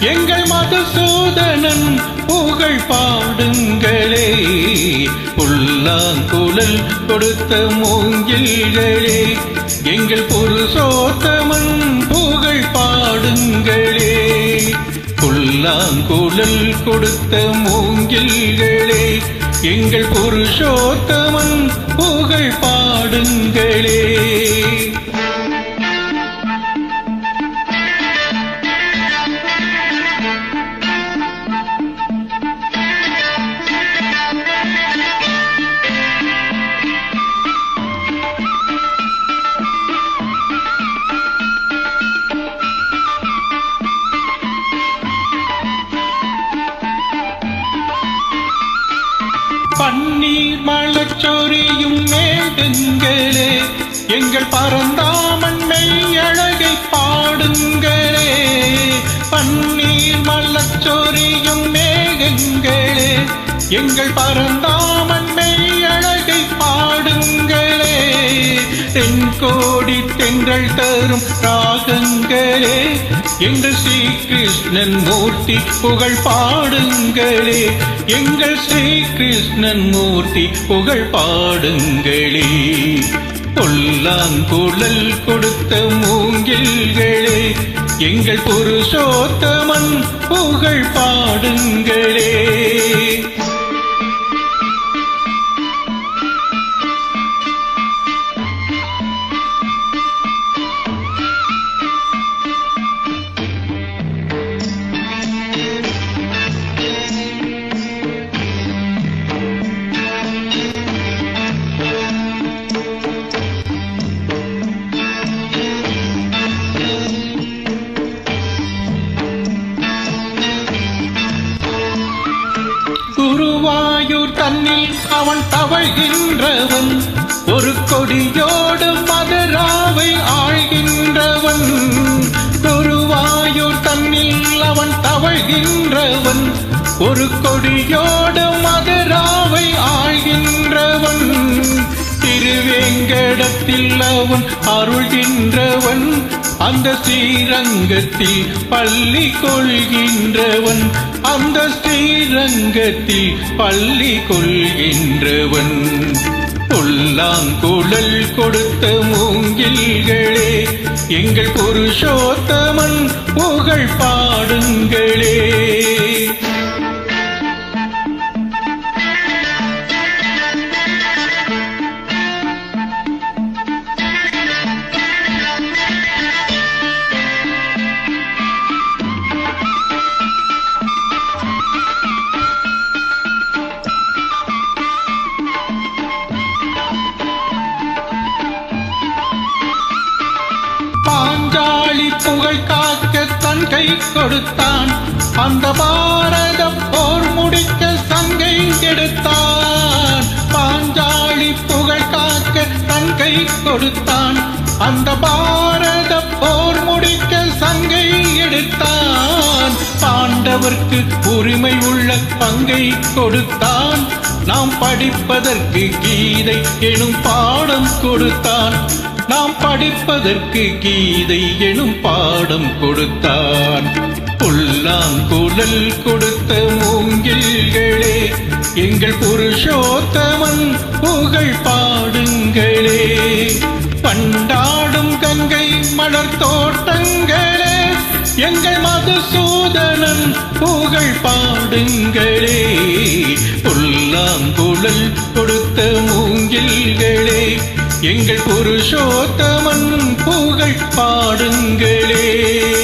எங்கள் மதுசூதனன் புகழ் பாடுங்களே. புல்லாங்குழல் கொடுத்த மூங்கில்களே. எங்கள் புருஷோத்தமன் புகழ் பாடுங்களே. புல்லாங்குழல் கொடுத்த மூங்கில்களே. எங்கள் புருஷோத்தமன் புகழ் பாடுங்களே. மேகங்களே எங்கள் பரந்தாமன் மெய்யழகை பாடுங்களே. பன்னீர் மல்லச்சொரியும் மேகங்களே. எங்கள் பரந்தாமன் மெய்யழகை பாடுங்களே. தென்கோடி தென்றல் தரும் ராகங்களே. எங்கள் ஸ்ரீ கிருஷ்ணன் மூர்த்தி புகழ் பாடுங்களே. எங்கள் ஸ்ரீ கிருஷ்ணன் மூர்த்தி புகழ் பாடுங்களே. எல்லாம் குழல் கொடுத்த மூங்கில்களே எங்கள் புருஷோத்தமன் புகழ் பாடுங்கள். கண்ணில் அவன் தவழ்கின்றவன். ஒரு கொடியோடு மதுராவை ஆழ்கின்றவன் குருவாயூர் கண்ணில் அவன் தவழ்கின்றவன். ஒரு கொடியோடு மதுராவை ஆழ்கின்றவன் திருவேங்கடத்தில் அவன் அருள்கின்றவன். அந்த ஸ்ரீரங்கத்தில் பள்ளி கொள்கின்றவன் அந்த ஸ்ரீரங்கத்தில் பள்ளி கொள்கின்றவன். புல்லாங்குழல் கொடுத்த மூங்கில்களே எங்கள் புருஷோத்தமன் புகழ் பாடுங்களே. பாஞ்சாலி புகழ் காக்க தன் கை கொடுத்தான். அந்த பாரத போர் முடிக்க சங்கை எடுத்தான் பாஞ்சாலி புகழ் காக்க தன் கை கொடுத்தான். அந்த பாரத போர் முடிக்க சங்கை எடுத்தான். பாண்டவர்க்கு உரிமை உள்ள பங்கை கொடுத்தான். நாம் படிப்பதற்கு கீதை எனும் பாடம் கொடுத்தான். நாம் படிப்பதற்கு கீதை எனும் பாடம் கொடுத்தான். புல்லாங்குழல் கொடுத்த மூங்கில்களே எங்கள் புருஷோத்தமன் புகழ் பாடுங்களே. பண்டாடும் கங்கை மலர் தோட்டங்களே எங்கள் மதுசூதனன் புகழ் பாடுங்களே. புல்லாங்குழல் கொடுத்த எங்கள் புருஷோத்தமன் புகழ் பாடுங்களே.